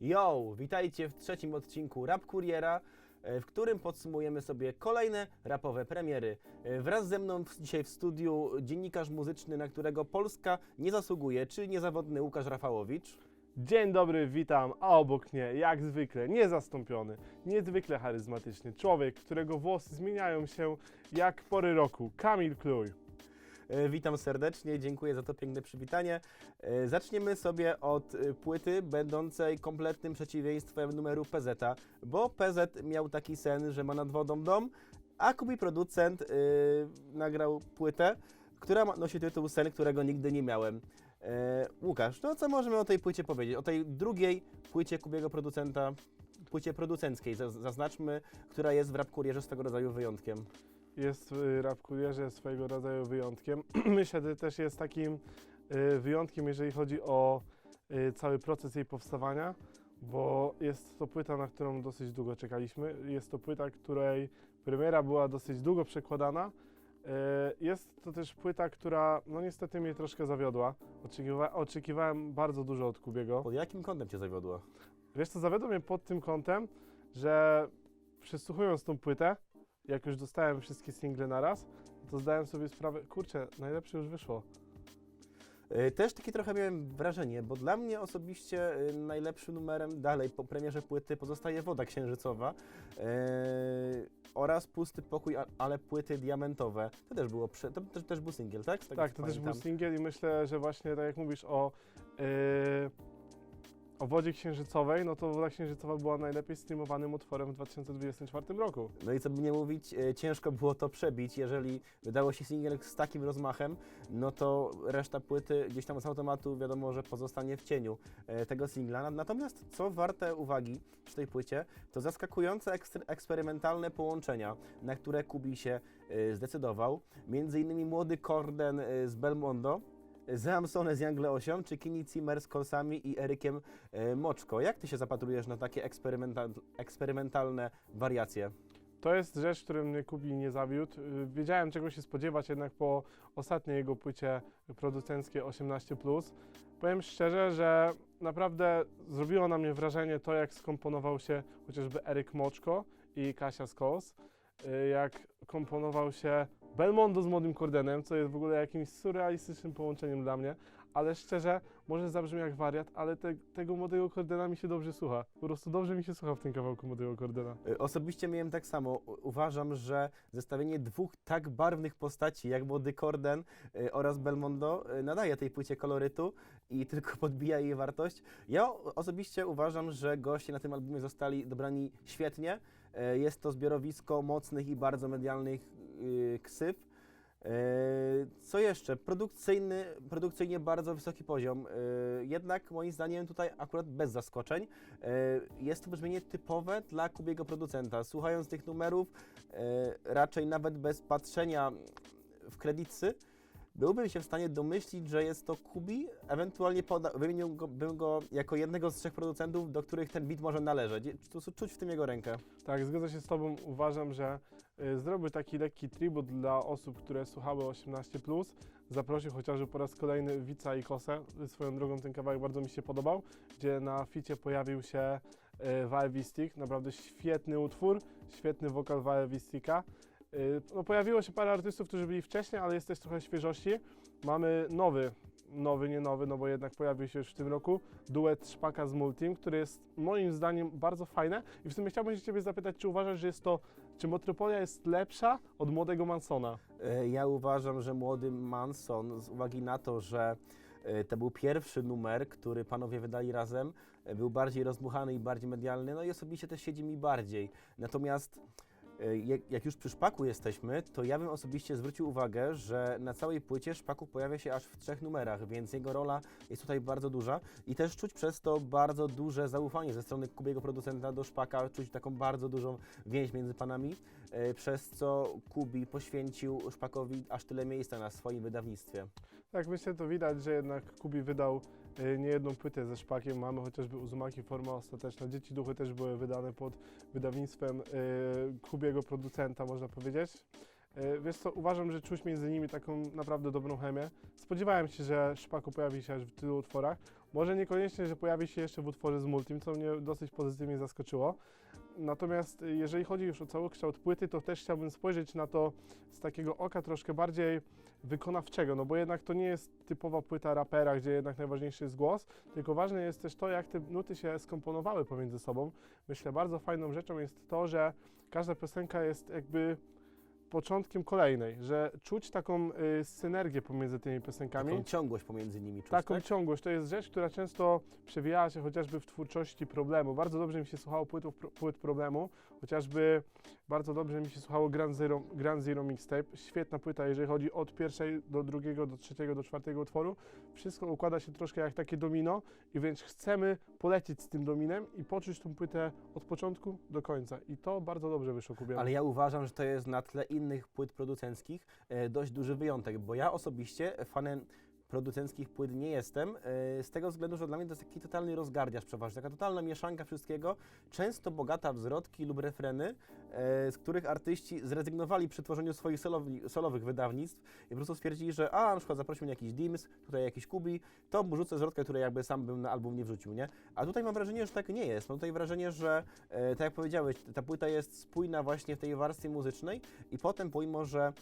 Yo, witajcie w trzecim odcinku Rap Kuriera, e, w którym podsumujemy sobie kolejne rapowe premiery. E, Wraz ze mną dzisiaj w studiu dziennikarz muzyczny, na którego Polska nie zasługuje, czyli niezawodny Łukasz Rafałowicz. Dzień dobry, witam, a obok mnie, jak zwykle, niezastąpiony, niezwykle charyzmatyczny człowiek, którego włosy zmieniają się jak pory roku, Kamil Kluj. E, Witam serdecznie, dziękuję za to piękne przywitanie. E, Zaczniemy sobie od e, płyty będącej kompletnym przeciwieństwem numeru PZ, bo PZ miał taki sen, że ma nad wodą dom, a Kubi producent nagrał płytę, która nosi tytuł Sen, którego nigdy nie miałem. Łukasz, no co możemy o tej płycie powiedzieć? O tej drugiej płycie Kubiego producenta, płycie producenckiej, zaz- zaznaczmy, która jest w rap kurierze swego rodzaju wyjątkiem. Jest w rap kurierze swojego rodzaju wyjątkiem. Myślę, że też jest takim y, wyjątkiem, jeżeli chodzi o y, cały proces jej powstawania, bo jest to płyta, na którą dosyć długo czekaliśmy. Jest to płyta, której premiera była dosyć długo przekładana. Y, Jest to też płyta, która no niestety mnie troszkę zawiodła. Oczekiwa oczekiwałem bardzo dużo od Kubiego. Pod jakim kątem Cię zawiodła? Wiesz co, zawiodło mnie pod tym kątem, że przysłuchując tą płytę, jak już dostałem wszystkie single naraz, to zdałem sobie sprawę, kurczę, najlepsze już wyszło. Y, Też takie trochę miałem wrażenie, bo dla mnie osobiście y, najlepszym numerem dalej po premierze płyty pozostaje Woda Księżycowa yy, oraz Pusty Pokój, ale płyty diamentowe. To też było, prze, to też, też był singiel, tak? Tak, to też był pamiętam. singiel i myślę, że właśnie tak jak mówisz o, yy, o Wodzie Księżycowej, no to Woda Księżycowa była najlepiej streamowanym utworem w 2024 roku. No i co by nie mówić, y, ciężko było to przebić, jeżeli wydało się singiel z takim rozmachem, no to reszta płyty gdzieś tam z automatu wiadomo, że pozostanie w cieniu e, tego singla. Na- Natomiast co warte uwagi przy tej płycie, to zaskakujące ekstr- eksperymentalne połączenia, na które Kubi się e, zdecydował. Między innymi młody Korden e, z Belmondo, Zamsone z Jangle 8, czy Kini Zimmer z Kolsami i Erykiem e, Moczko. Jak ty się zapatrujesz na takie eksperymenta- eksperymentalne wariacje? To jest rzecz, którym mnie Kubi nie zawiódł. Y, Wiedziałem czego się spodziewać jednak po ostatniej jego płycie producenckiej 18+. Powiem szczerze, że naprawdę zrobiło na mnie wrażenie to, jak skomponował się chociażby Eryk Moczko i Kasia Skos. Y, Jak komponował się Belmondo z Młodym Kordenem, co jest w ogóle jakimś surrealistycznym połączeniem dla mnie. Ale szczerze, może zabrzmi jak wariat, ale te, tego Młodego Kordena mi się dobrze słucha. Po prostu dobrze mi się słucha w tym kawałku Młodego Kordena. Y, Osobiście miałem tak samo. Uważam, że zestawienie dwóch tak barwnych postaci jak Młody Korden y, oraz Belmondo y, nadaje tej płycie kolorytu i tylko podbija jej wartość. Ja osobiście uważam, że goście na tym albumie zostali dobrani świetnie. Jest to zbiorowisko mocnych i bardzo medialnych ksyw. Yy, Co jeszcze? Produkcyjny, produkcyjnie bardzo wysoki poziom. Yy, Jednak moim zdaniem tutaj akurat bez zaskoczeń. Yy, Jest to brzmienie typowe dla Kubiego producenta. Słuchając tych numerów, raczej nawet bez patrzenia w kredycy, byłbym się w stanie domyślić, że jest to Kubi, ewentualnie wymieniłbym go, jako jednego z trzech producentów, do których ten beat może należeć. Czu- Czuć w tym jego rękę. Tak, zgodzę się z Tobą. Uważam, że y, zrobił taki lekki tribut dla osób, które słuchały 18+. Zaprosił chociażby po raz kolejny Wica i Kosę. Swoją drogą ten kawałek bardzo mi się podobał, gdzie na ficie pojawił się y, Vibe Naprawdę świetny utwór, świetny wokal Vibe Y, No, pojawiło się parę artystów, którzy byli wcześniej, ale jest też trochę świeżości. Mamy nowy, nowy, nie nowy, no bo jednak pojawił się już w tym roku, duet Szpaka z Multim, który jest moim zdaniem bardzo fajny. I w sumie chciałbym się Ciebie zapytać, czy uważasz, że jest to, czy Metropolia jest lepsza od młodego Mansona? E, Ja uważam, że młody Manson, z uwagi na to, że e, to był pierwszy numer, który panowie wydali razem, e, był bardziej rozmuchany i bardziej medialny, no i osobiście też siedzi mi bardziej. Natomiast jak, jak już przy Szpaku jesteśmy, to ja bym osobiście zwrócił uwagę, że na całej płycie Szpaku pojawia się aż w trzech numerach, więc jego rola jest tutaj bardzo duża i też czuć przez to bardzo duże zaufanie ze strony Kubiego producenta do Szpaka, czuć taką bardzo dużą więź między panami, e, przez co Kubi poświęcił Szpakowi aż tyle miejsca na swoim wydawnictwie. Tak, myślę, to widać, że jednak Kubi wydał niejedną płytę ze Szpakiem. Mamy chociażby Uzumaki Forma Ostateczna. Dzieci Duchy też były wydane pod wydawnictwem Kubiego producenta, można powiedzieć. E, Wiesz co, uważam, że czuć między nimi taką naprawdę dobrą chemię. Spodziewałem się, że Szpaku pojawi się aż w tylu utworach. Może niekoniecznie, że pojawi się jeszcze w utworze z Multim, co mnie dosyć pozytywnie zaskoczyło. Natomiast jeżeli chodzi już o całokształt płyty, to też chciałbym spojrzeć na to z takiego oka troszkę bardziej wykonawczego, no bo jednak to nie jest typowa płyta rapera, gdzie jednak najważniejszy jest głos, tylko ważne jest też to, jak te nuty się skomponowały pomiędzy sobą. Myślę, bardzo fajną rzeczą jest to, że każda piosenka jest jakby początkiem kolejnej, że czuć taką y, synergię pomiędzy tymi piosenkami. Taką ciągłość pomiędzy nimi czuć, Taką tak? ciągłość. To jest rzecz, która często przewijała się chociażby w twórczości problemu. Bardzo dobrze mi się słuchało płytów, płyt problemu, chociażby bardzo dobrze mi się słuchało Grand Zero, Grand Zero Mixtape. Świetna płyta, jeżeli chodzi od pierwszej do drugiego, do trzeciego, do czwartego utworu. Wszystko układa się troszkę jak takie domino i wręcz chcemy polecieć z tym dominem i poczuć tą płytę od początku do końca. I to bardzo dobrze wyszło Kubiemu. Ale ja uważam, że to jest na tle innych płyt producenckich e, dość duży wyjątek, bo ja osobiście fanem producenckich płyt nie jestem, e, z tego względu, że dla mnie to jest taki totalny rozgardiasz przeważnie, taka totalna mieszanka wszystkiego, często bogata w zwrotki lub refreny, e, z których artyści zrezygnowali przy tworzeniu swoich solowi, solowych wydawnictw i po prostu stwierdzili, że a, na przykład zaprosił mnie jakiś Dims, tutaj jakiś Kubi, to rzucę zwrotkę, której jakby sam bym na album nie wrzucił, nie? A tutaj mam wrażenie, że tak nie jest. Mam tutaj wrażenie, że e, tak jak powiedziałeś, ta płyta jest spójna właśnie w tej warstwie muzycznej i potem pomimo, że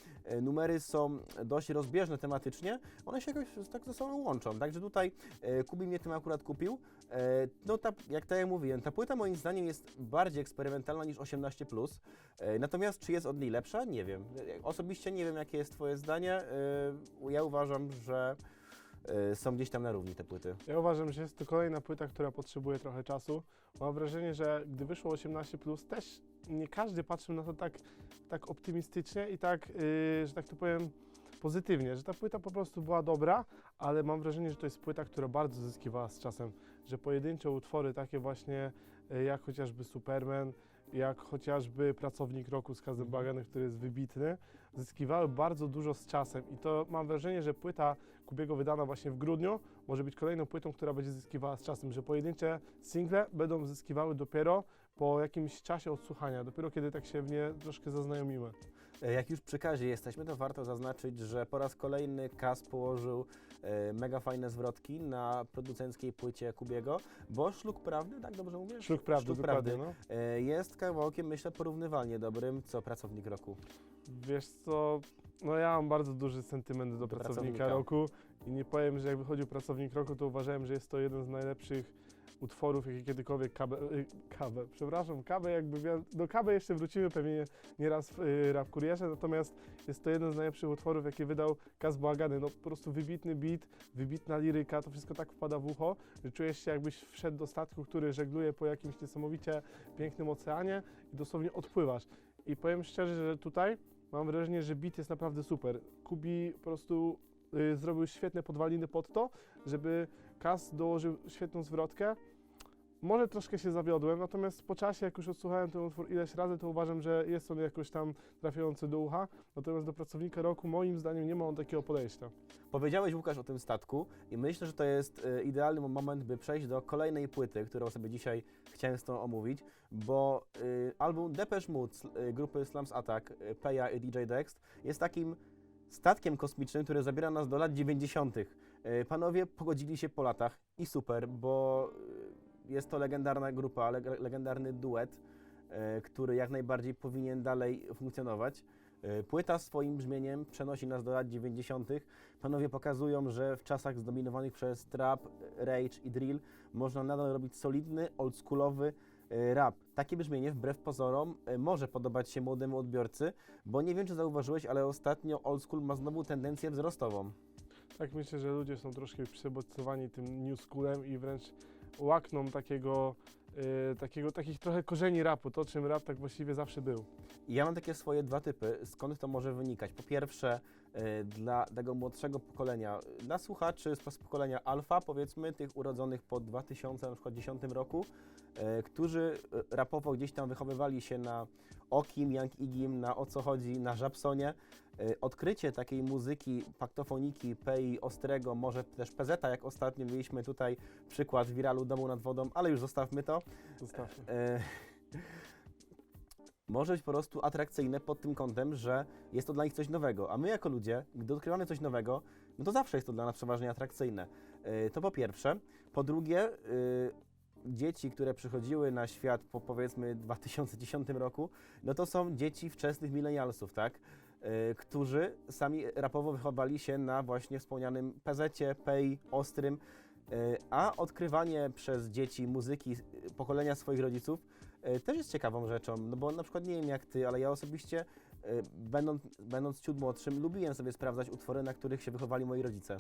numery są dość rozbieżne tematycznie, one się jakoś tak ze sobą łączą. Także tutaj e, Kubi mnie tym akurat kupił. E, no ta, jak tak jak mówiłem, ta płyta moim zdaniem jest bardziej eksperymentalna niż 18+. E, natomiast czy jest od niej lepsza? Nie wiem. Osobiście nie wiem, jakie jest twoje zdanie. E, ja uważam, że e, są gdzieś tam na równi te płyty. Ja uważam, że jest to kolejna płyta, która potrzebuje trochę czasu. Mam wrażenie, że gdy wyszło 18, też nie każdy patrzył na to tak, tak optymistycznie i tak, yy, że tak to powiem, pozytywnie, że ta płyta po prostu była dobra, ale mam wrażenie, że to jest płyta, która bardzo zyskiwała z czasem, że pojedyncze utwory takie właśnie y, jak chociażby Superman, jak chociażby Pracownik Roku z Kazembaganem, który jest wybitny, zyskiwały bardzo dużo z czasem i to mam wrażenie, że płyta Kubiego wydana właśnie w grudniu może być kolejną płytą, która będzie zyskiwała z czasem, że pojedyncze single będą zyskiwały dopiero po jakimś czasie odsłuchania, dopiero kiedy tak się w nie troszkę zaznajomimy. E, Jak już przy kazie jesteśmy, to warto zaznaczyć, że po raz kolejny Kaz położył e, mega fajne zwrotki na producenckiej płycie Kubiego, bo Szluk Prawdy, tak dobrze mówię? Szluk prawdy, Szluk Prawdy. no. E, jest kawałkiem, myślę, porównywalnie dobrym, co Pracownik Roku. Wiesz co, no ja mam bardzo duży sentyment do, Do pracownika, pracownika. roku i nie powiem, że jak wychodził pracownik roku, to uważałem, że jest to jeden z najlepszych utworów, jakie kiedykolwiek kabę, y, przepraszam, kawę jakby, do kawy jeszcze wrócimy pewnie nieraz w y, rap kurierze, natomiast jest to jeden z najlepszych utworów, jakie wydał Kaz Błagany, no po prostu wybitny beat, wybitna liryka, to wszystko tak wpada w ucho, że czujesz się jakbyś wszedł do statku, który żegluje po jakimś niesamowicie pięknym oceanie i dosłownie odpływasz. I powiem szczerze, że tutaj mam wrażenie, że beat jest naprawdę super. Kubi po prostu zrobił świetne podwaliny pod to, żeby Kas dołożył świetną zwrotkę. Może troszkę się zawiodłem, natomiast po czasie, jak już odsłuchałem ten utwór ileś razy, to uważam, że jest on jakoś tam trafiający do ucha. Natomiast do pracownika roku, moim zdaniem, nie ma on takiego podejścia. Powiedziałeś, Łukasz, o tym statku i myślę, że to jest e, idealny moment, by przejść do kolejnej płyty, którą sobie dzisiaj chciałem z tą omówić, bo y, album Depeche Mode y, grupy Slums Attack, y, Peja i DJ Dext jest takim statkiem kosmicznym, który zabiera nas do lat 90. Y, Panowie pogodzili się po latach i super, bo y, jest to legendarna grupa, leg- legendarny duet, y, który jak najbardziej powinien dalej funkcjonować. Płyta swoim brzmieniem przenosi nas do lat 90. Panowie pokazują, że w czasach zdominowanych przez trap, rage i drill można nadal robić solidny, oldschoolowy rap. Takie brzmienie, wbrew pozorom, y, może podobać się młodemu odbiorcy, bo nie wiem, czy zauważyłeś, ale ostatnio old school ma znowu tendencję wzrostową. Tak myślę, że ludzie są troszkę przebodźcowani tym new schoolem i wręcz łakną takiego, y, takiego, takich trochę korzeni rapu, to czym rap tak właściwie zawsze był. Ja mam takie swoje dwa typy, skąd to może wynikać. Po pierwsze, dla tego młodszego pokolenia, dla słuchaczy z pokolenia alfa, powiedzmy tych urodzonych po 2010 roku, y, którzy y, rapowo gdzieś tam wychowywali się na Okim, Young Igim, na O Co Chodzi, na Żabsonie. Y, Odkrycie takiej muzyki, paktofoniki, Pei, Ostrego, może też PZ, jak ostatnio mieliśmy tutaj przykład wiralu Domu nad Wodą, ale już zostawmy to. Zostawmy. Może być po prostu atrakcyjne pod tym kątem, że jest to dla nich coś nowego. A my jako ludzie, gdy odkrywamy coś nowego, no to zawsze jest to dla nas przeważnie atrakcyjne. Yy, To po pierwsze. Po drugie, yy, dzieci, które przychodziły na świat po powiedzmy 2010 roku, no to są dzieci wczesnych milenialsów, tak? Yy, którzy sami rapowo wychowali się na właśnie wspomnianym PZ-cie, PEI, Ostrym, yy, a odkrywanie przez dzieci muzyki pokolenia swoich rodziców też jest ciekawą rzeczą, no bo na przykład nie wiem jak ty, ale ja osobiście yy, będąc, będąc ciut młodszym, lubiłem sobie sprawdzać utwory, na których się wychowali moi rodzice.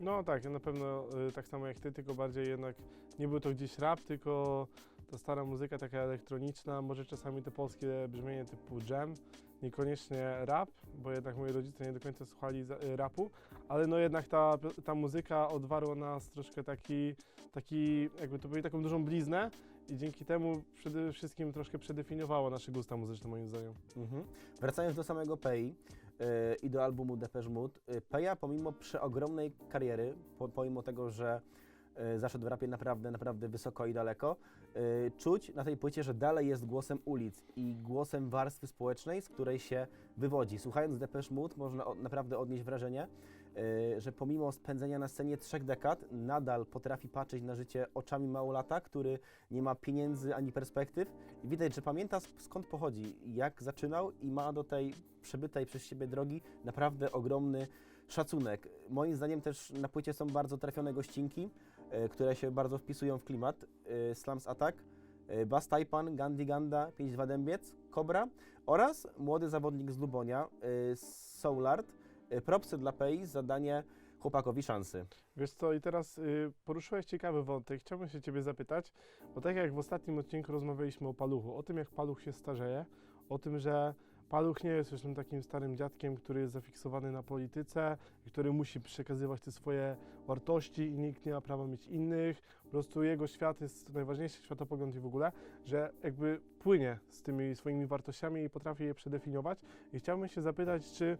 No tak, ja na pewno y, tak samo jak ty, tylko bardziej jednak nie był to gdzieś rap, tylko ta stara muzyka taka elektroniczna, może czasami te polskie brzmienie typu jam, niekoniecznie rap, bo jednak moi rodzice nie do końca słuchali rapu, ale no jednak ta, ta muzyka odwarła nas troszkę taki, taki jakby to powiedzieć, taką dużą bliznę i dzięki temu przede wszystkim troszkę przedefiniowała nasze gusta muzyczne moim zdaniem. Mhm. Wracając do samego Pei yy, i do albumu Depeche Mode, yy, Peja pomimo przeogromnej kariery, po, pomimo tego, że yy, zaszedł w rapie naprawdę, naprawdę wysoko i daleko, yy, czuć na tej płycie, że dalej jest głosem ulic i głosem warstwy społecznej, z której się wywodzi. Słuchając Depeche Mode można naprawdę odnieść wrażenie, że pomimo spędzenia na scenie trzech dekad, nadal potrafi patrzeć na życie oczami małolata, który nie ma pieniędzy ani perspektyw i widać, że pamięta sk- skąd pochodzi, jak zaczynał i ma do tej przebytej przez siebie drogi naprawdę ogromny szacunek. Moim zdaniem też na płycie są bardzo trafione gościnki, e, które się bardzo wpisują w klimat. E, Slums Attack, Bas Taipan, Gandhi Ganda, 5-2 Dębiec, Cobra oraz młody zawodnik z Lubonia, Soulard. E, Propsy dla Pei za danie chłopakowi szansy. Wiesz co, i teraz y, poruszyłeś ciekawy wątek. Chciałbym się Ciebie zapytać, bo tak jak w ostatnim odcinku rozmawialiśmy o paluchu, o tym jak paluch się starzeje, o tym, że paluch nie jest już tym takim starym dziadkiem, który jest zafiksowany na polityce, który musi przekazywać te swoje wartości i nikt nie ma prawa mieć innych. Po prostu jego świat jest najważniejszy światopogląd i w ogóle, że jakby płynie z tymi swoimi wartościami i potrafi je przedefiniować. I chciałbym się zapytać, czy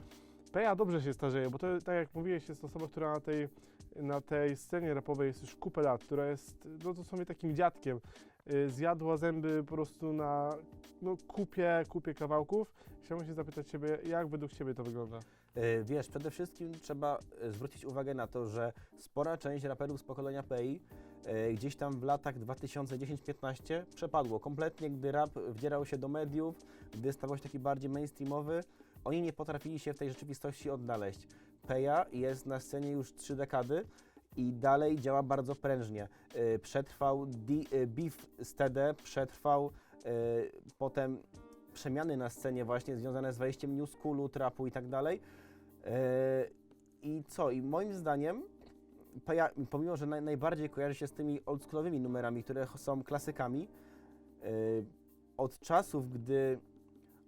Peja dobrze się starzeje, bo to tak jak mówiłeś, jest osoba, która na tej na tej scenie rapowej jest już kupę lat, która jest no, dosłownie takim dziadkiem. Y, Zjadła zęby po prostu na no, kupie, kupie kawałków. Chciałbym się zapytać Ciebie, jak według Ciebie to wygląda? E, Wiesz, przede wszystkim trzeba e, zwrócić uwagę na to, że spora część raperów z pokolenia e, gdzieś tam w latach 2010-15 przepadło kompletnie, gdy rap wdzierał się do mediów, gdy stawał się taki bardziej mainstreamowy. Oni nie potrafili się w tej rzeczywistości odnaleźć. Peja jest na scenie już trzy dekady i dalej działa bardzo prężnie. E, Przetrwał e, beef z TD, przetrwał e, potem przemiany na scenie właśnie związane z wejściem new schoolu, trapu i tak dalej. I co? I moim zdaniem, Peja, pomimo że naj, najbardziej kojarzy się z tymi oldschoolowymi numerami, które są klasykami, od czasów, gdy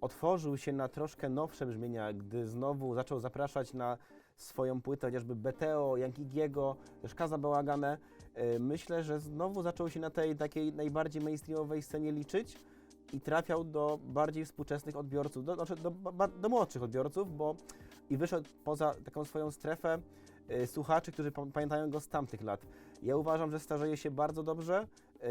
otworzył się na troszkę nowsze brzmienia, gdy znowu zaczął zapraszać na swoją płytę chociażby BTO, Yankigiego, też Kaza Bałagane, e, myślę, że znowu zaczął się na tej takiej najbardziej mainstreamowej scenie liczyć i trafiał do bardziej współczesnych odbiorców, do, znaczy do, do młodszych odbiorców, bo i wyszedł poza taką swoją strefę e, słuchaczy, którzy pa- pamiętają go z tamtych lat. Ja uważam, że starzeje się bardzo dobrze. E,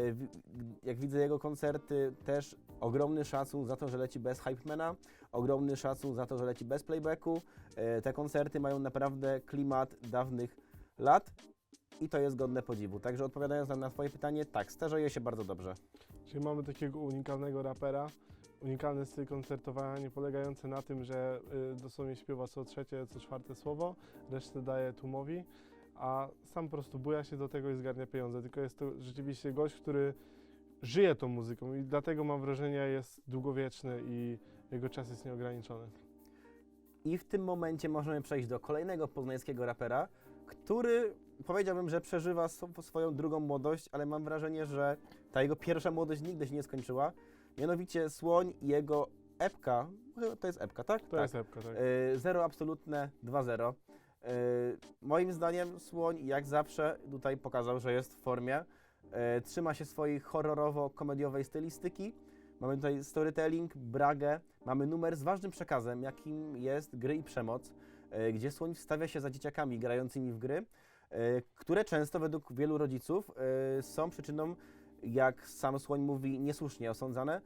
jak widzę jego koncerty, też ogromny szacun za to, że leci bez hypemana, ogromny szacun za to, że leci bez playbacku. E, te koncerty mają naprawdę klimat dawnych lat i to jest godne podziwu. Także odpowiadając na Twoje pytanie, tak, starzeje się bardzo dobrze. Czyli mamy takiego unikalnego rapera, unikalny styl koncertowania, nie polegający na tym, że y, dosłownie śpiewa co trzecie, co czwarte słowo, resztę daje tłumowi, a sam po prostu buja się do tego i zgarnia pieniądze. Tylko jest to rzeczywiście gość, który żyje tą muzyką i dlatego mam wrażenie jest długowieczny i jego czas jest nieograniczony. I w tym momencie możemy przejść do kolejnego poznańskiego rapera, który powiedziałbym, że przeżywa sw- swoją drugą młodość, ale mam wrażenie, że ta jego pierwsza młodość nigdy się nie skończyła. Mianowicie Słoń i jego epka, chyba to jest epka, tak? To tak. jest epka, tak. Y, Zero absolutne 2-0. Y, Moim zdaniem Słoń jak zawsze tutaj pokazał, że jest w formie. Y, Trzyma się swojej horrorowo-komediowej stylistyki. Mamy tutaj storytelling, bragę, mamy numer z ważnym przekazem, jakim jest gry i przemoc, y, gdzie Słoń wstawia się za dzieciakami grającymi w gry, które często według wielu rodziców są przyczyną, jak sam Słoń mówi, niesłusznie osądzane,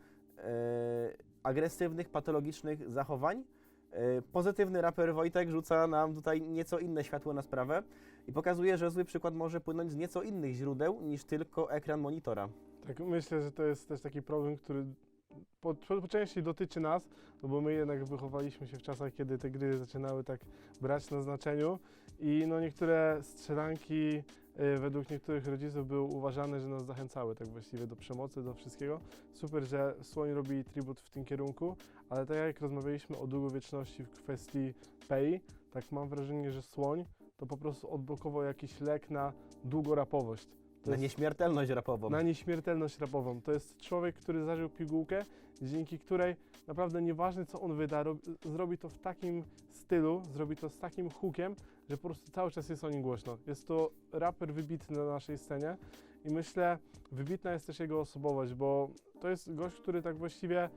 agresywnych, patologicznych zachowań. E, Pozytywny raper Wojtek rzuca nam tutaj nieco inne światło na sprawę i pokazuje, że zły przykład może płynąć z nieco innych źródeł niż tylko ekran monitora. Tak, myślę, że to jest też taki problem, który po, po, części dotyczy nas, no bo my jednak wychowaliśmy się w czasach, kiedy te gry zaczynały tak brać na znaczeniu i no niektóre strzelanki y, według niektórych rodziców były uważane, że nas zachęcały tak właściwie do przemocy, do wszystkiego. Super, że Słoń robi tribut w tym kierunku, ale tak jak rozmawialiśmy o długowieczności w kwestii Pei, tak mam wrażenie, że Słoń to po prostu odblokował jakiś lek na długorapowość. To Na jest- nieśmiertelność rapową. na nieśmiertelność rapową. To jest człowiek, który zażył pigułkę, dzięki której naprawdę nieważne co on wyda, rob, zrobi to w takim stylu, zrobi to z takim hookiem, że po prostu cały czas jest o nim głośno. Jest to raper wybitny na naszej scenie i myślę, wybitna jest też jego osobowość, bo to jest gość, który tak właściwie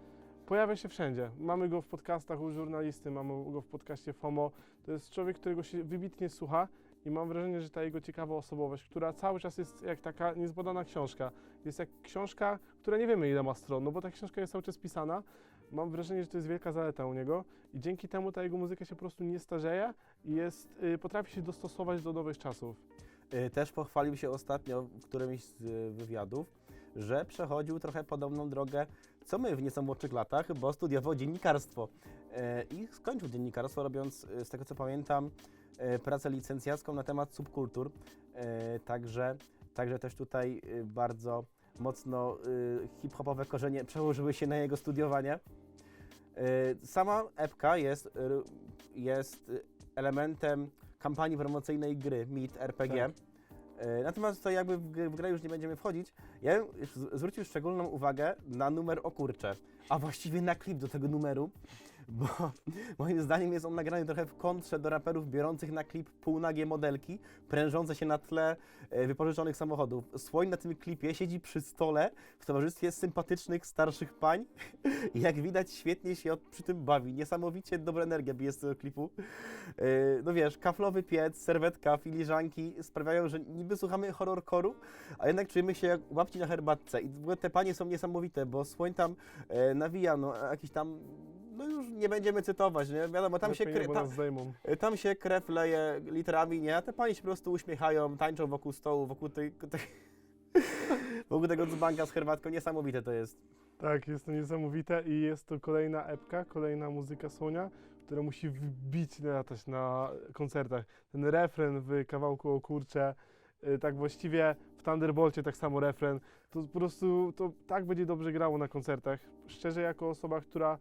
pojawia się wszędzie. Mamy go w podcastach u żurnalisty, mamy go w podcaście FOMO. To jest człowiek, którego się wybitnie słucha i mam wrażenie, że ta jego ciekawa osobowość, która cały czas jest jak taka niezbadana książka, jest jak książka, która nie wiemy ile ma stron, no bo ta książka jest cały czas pisana. Mam wrażenie, że to jest wielka zaleta u niego i dzięki temu ta jego muzyka się po prostu nie starzeje i jest, y, potrafi się dostosować do nowych czasów. Y, Też pochwalił się ostatnio w którymś z y, wywiadów, że przechodził trochę podobną drogę co my w nieco młodszych latach, bo studiował dziennikarstwo. I skończył dziennikarstwo, robiąc, z tego co pamiętam, pracę licencjacką na temat subkultur. E, Także, także też tutaj y, bardzo mocno hip-hopowe korzenie przełożyły się na jego studiowanie. E, Sama epka jest, jest elementem kampanii promocyjnej gry MIT RPG. Tak. E, Natomiast tutaj jakby w, gr- w grę już nie będziemy wchodzić. Ja bym zwrócił szczególną uwagę na numer o kurcze, a właściwie na klip do tego numeru, bo moim zdaniem jest on nagrany trochę w kontrze do raperów biorących na klip półnagie modelki, prężące się na tle e, wypożyczonych samochodów. Słoń na tym klipie siedzi przy stole w towarzystwie sympatycznych starszych pań i jak widać świetnie się przy tym bawi. Niesamowicie dobra energia bije z tego klipu. E, No wiesz, kaflowy piec, serwetka, filiżanki sprawiają, że niby słuchamy horrorkoru, a jednak czujemy się jak łapci na herbatce. I w ogóle te panie są niesamowite, bo słoń tam e, nawija, no jakiś tam, no już nie będziemy cytować, nie? Wiadomo, tam się, kre, tam, się krew leje literami, nie? A te panie się po prostu uśmiechają, tańczą wokół stołu, wokół tej... tej wokół tego dzbanka z herbatką. Niesamowite to jest. Tak, jest to niesamowite i jest to kolejna epka, kolejna muzyka Słonia, która musi wbić latać na koncertach. Ten refren w kawałku o kurcze, y, tak właściwie w Thunderbolcie tak samo refren, to po prostu to tak będzie dobrze grało na koncertach. Szczerze jako osoba, która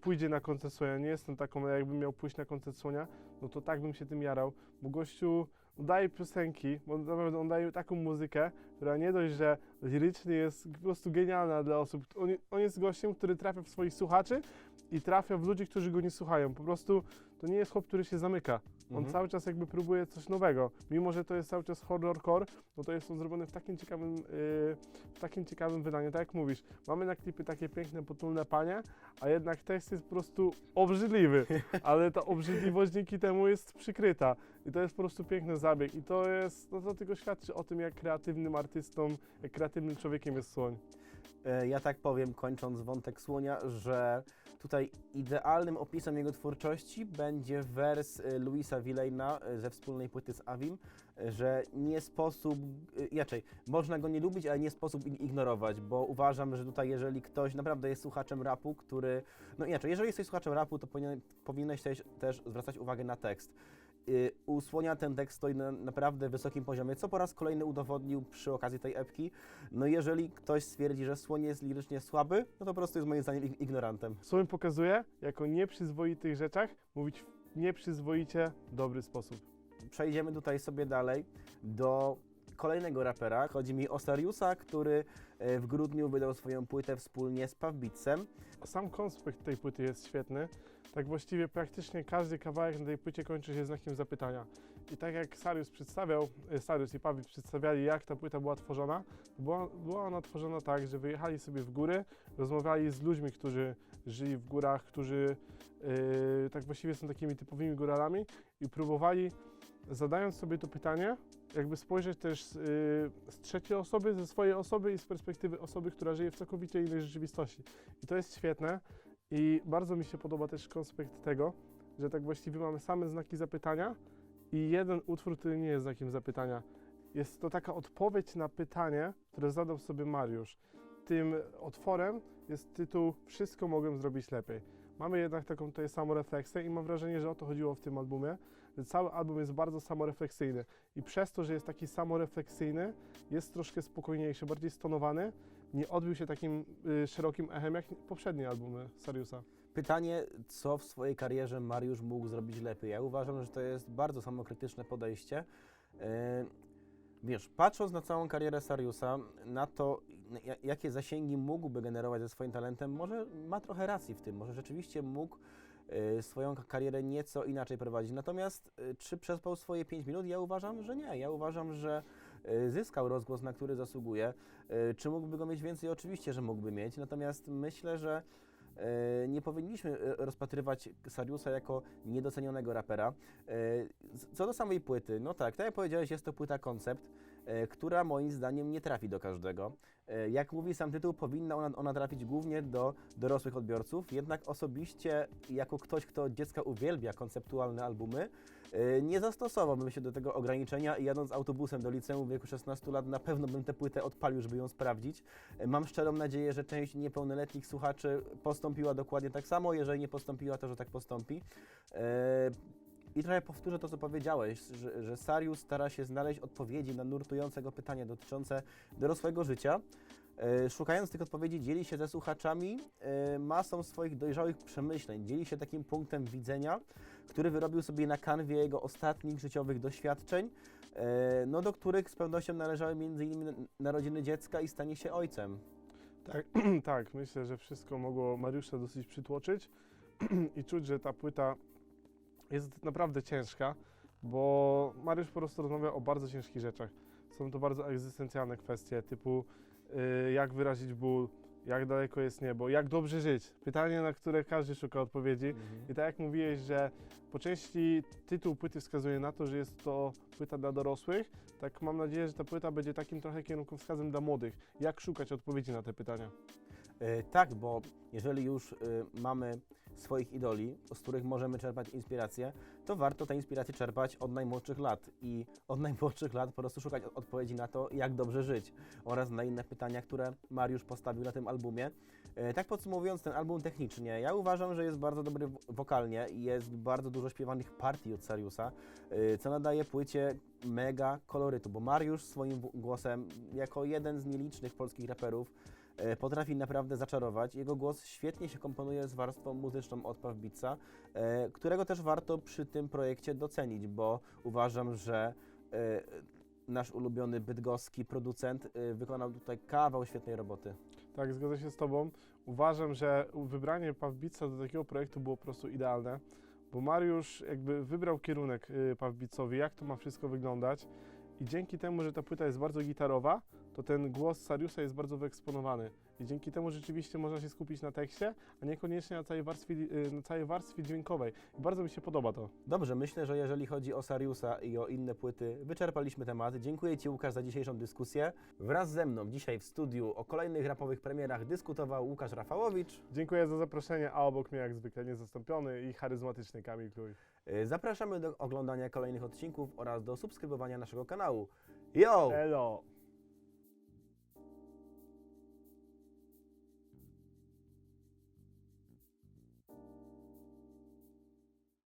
pójdzie na koncert Słonia, nie jestem taką, jakbym miał pójść na koncert Słonia, no to tak bym się tym jarał, bo gościu daje piosenki, bo naprawdę on daje taką muzykę, która nie dość, że lirycznie jest po prostu genialna dla osób. On, on jest gościem, który trafia w swoich słuchaczy i trafia w ludzi, którzy go nie słuchają. Po prostu to nie jest chłop, który się zamyka. On Mhm. cały czas jakby próbuje coś nowego. Mimo, że to jest cały czas horrorcore, no to jest on zrobiony w takim ciekawym, yy, w takim ciekawym wydaniu. Tak jak mówisz, mamy na klipy takie piękne, potulne panie, a jednak tekst jest po prostu obrzydliwy, ale ta obrzydliwość dzięki temu jest przykryta. I to jest po prostu piękny zabieg. I to jest, no to tylko świadczy o tym, jak kreatywnym artystą, jak kreatywnym człowiekiem jest Słoń. E, Ja tak powiem, kończąc wątek słonia, że tutaj idealnym opisem jego twórczości będzie wers e, Luisa Villena e, ze wspólnej płyty z Avim, że nie sposób, inaczej, można go nie lubić, ale nie sposób ig- ignorować, bo uważam, że tutaj jeżeli ktoś naprawdę jest słuchaczem rapu, który, no inaczej, jeżeli jesteś słuchaczem rapu, to powinien, powinieneś też zwracać uwagę na tekst. Y, U Słonia ten tekst stoi na naprawdę wysokim poziomie, co po raz kolejny udowodnił przy okazji tej epki. No jeżeli ktoś stwierdzi, że Słoń jest lirycznie słaby, no to po prostu jest moim zdaniem ig- ignorantem. Słoń pokazuje, jak o nieprzyzwoitych rzeczach mówić w nieprzyzwoicie dobry sposób. Przejdziemy tutaj sobie dalej do kolejnego rapera. Chodzi mi o Sariusa, który e, w grudniu wydał swoją płytę wspólnie z Pawbitsem. Sam konspekt tej płyty jest świetny. Tak właściwie praktycznie każdy kawałek na tej płycie kończy się znakiem zapytania. I tak jak Sarius przedstawiał, e, Sarius i Pawit przedstawiali, jak ta płyta była tworzona, była, była ona tworzona tak, że wyjechali sobie w góry, rozmawiali z ludźmi, którzy żyli w górach, którzy e, tak właściwie są takimi typowymi góralami i próbowali, zadając sobie to pytanie, jakby spojrzeć też z, y, z trzeciej osoby, ze swojej osoby i z perspektywy osoby, która żyje w całkowicie innej rzeczywistości. I to jest świetne. I bardzo mi się podoba też konspekt tego, że tak właściwie mamy same znaki zapytania i jeden utwór, który nie jest znakiem zapytania. Jest to taka odpowiedź na pytanie, które zadał sobie Mariusz. Tym otworem jest tytuł Wszystko mogłem zrobić lepiej. Mamy jednak taką tutaj samorefleksję i mam wrażenie, że o to chodziło w tym albumie, że cały album jest bardzo samorefleksyjny i przez to, że jest taki samorefleksyjny, jest troszkę spokojniejszy, bardziej stonowany, nie odbił się takim y, szerokim echem jak poprzednie albumy Sariusa. Pytanie, co w swojej karierze Mariusz mógł zrobić lepiej? Ja uważam, że to jest bardzo samokrytyczne podejście. E, Wiesz, patrząc na całą karierę Sariusa, na to, ja- jakie zasięgi mógłby generować ze swoim talentem, może ma trochę racji w tym, może rzeczywiście mógł e, swoją karierę nieco inaczej prowadzić. Natomiast e, czy przespał swoje 5 minut? Ja uważam, że nie. Ja uważam, że zyskał rozgłos, na który zasługuje. E, Czy mógłby go mieć więcej? Oczywiście, że mógłby mieć. Natomiast myślę, że e, nie powinniśmy rozpatrywać Sariusa jako niedocenionego rapera. Co do samej płyty, no tak, tak jak powiedziałeś, jest to płyta koncept, która moim zdaniem nie trafi do każdego. E, Jak mówi sam tytuł, powinna ona, ona trafić głównie do dorosłych odbiorców, jednak osobiście, jako ktoś, kto dziecka uwielbia konceptualne albumy, e, nie zastosowałbym się do tego ograniczenia i jadąc autobusem do liceum w wieku 16 lat na pewno bym tę płytę odpalił, żeby ją sprawdzić. E, Mam szczerą nadzieję, że część niepełnoletnich słuchaczy postąpiła dokładnie tak samo, jeżeli nie postąpiła, to że tak postąpi. I trochę powtórzę to, co powiedziałeś, że, że Sarius stara się znaleźć odpowiedzi na nurtujące go pytania dotyczące dorosłego życia. E, Szukając tych odpowiedzi, dzieli się ze słuchaczami e, masą swoich dojrzałych przemyśleń, dzieli się takim punktem widzenia, który wyrobił sobie na kanwie jego ostatnich życiowych doświadczeń, e, no, do których z pewnością należały m.in. narodziny dziecka i stanie się ojcem. Tak, tak, myślę, że wszystko mogło Mariusza dosyć przytłoczyć i czuć, że ta płyta jest naprawdę ciężka, bo Mariusz po prostu rozmawia o bardzo ciężkich rzeczach. Są to bardzo egzystencjalne kwestie, typu y, jak wyrazić ból, jak daleko jest niebo, jak dobrze żyć. Pytanie, na które każdy szuka odpowiedzi. I tak jak mówiłeś, że po części tytuł płyty wskazuje na to, że jest to płyta dla dorosłych, tak mam nadzieję, że ta płyta będzie takim trochę kierunkowskazem dla młodych. Jak szukać odpowiedzi na te pytania? E, Tak, bo jeżeli już e, mamy swoich idoli, z których możemy czerpać inspirację, to warto tę inspirację czerpać od najmłodszych lat i od najmłodszych lat po prostu szukać odpowiedzi na to, jak dobrze żyć oraz na inne pytania, które Mariusz postawił na tym albumie. E, Tak podsumowując ten album technicznie, ja uważam, że jest bardzo dobry wokalnie i jest bardzo dużo śpiewanych partii od Sariusa, co nadaje płycie mega kolorytu, bo Mariusz swoim głosem, jako jeden z nielicznych polskich raperów, potrafi naprawdę zaczarować. Jego głos świetnie się komponuje z warstwą muzyczną Odpaw Beatsa, e, którego też warto przy tym projekcie docenić, bo uważam, że e, nasz ulubiony bydgoski producent e, wykonał tutaj kawał świetnej roboty. Tak, zgodzę się z Tobą. Uważam, że wybranie Pawbica do takiego projektu było po prostu idealne, bo Mariusz jakby wybrał kierunek y, Pawbicowi, jak to ma wszystko wyglądać i dzięki temu, że ta płyta jest bardzo gitarowa, to ten głos Sariusa jest bardzo wyeksponowany i dzięki temu rzeczywiście można się skupić na tekście, a niekoniecznie na całej warstwie, y, na całej warstwie dźwiękowej. I bardzo mi się podoba to. Dobrze, myślę, że jeżeli chodzi o Sariusa i o inne płyty, wyczerpaliśmy temat. Dziękuję Ci Łukasz za dzisiejszą dyskusję. Wraz ze mną dzisiaj w studiu o kolejnych rapowych premierach dyskutował Łukasz Rafałowicz. Dziękuję za zaproszenie, a obok mnie jak zwykle niezastąpiony i charyzmatyczny Kamil Kluj. E, Zapraszamy do oglądania kolejnych odcinków oraz do subskrybowania naszego kanału. Yo! Elo!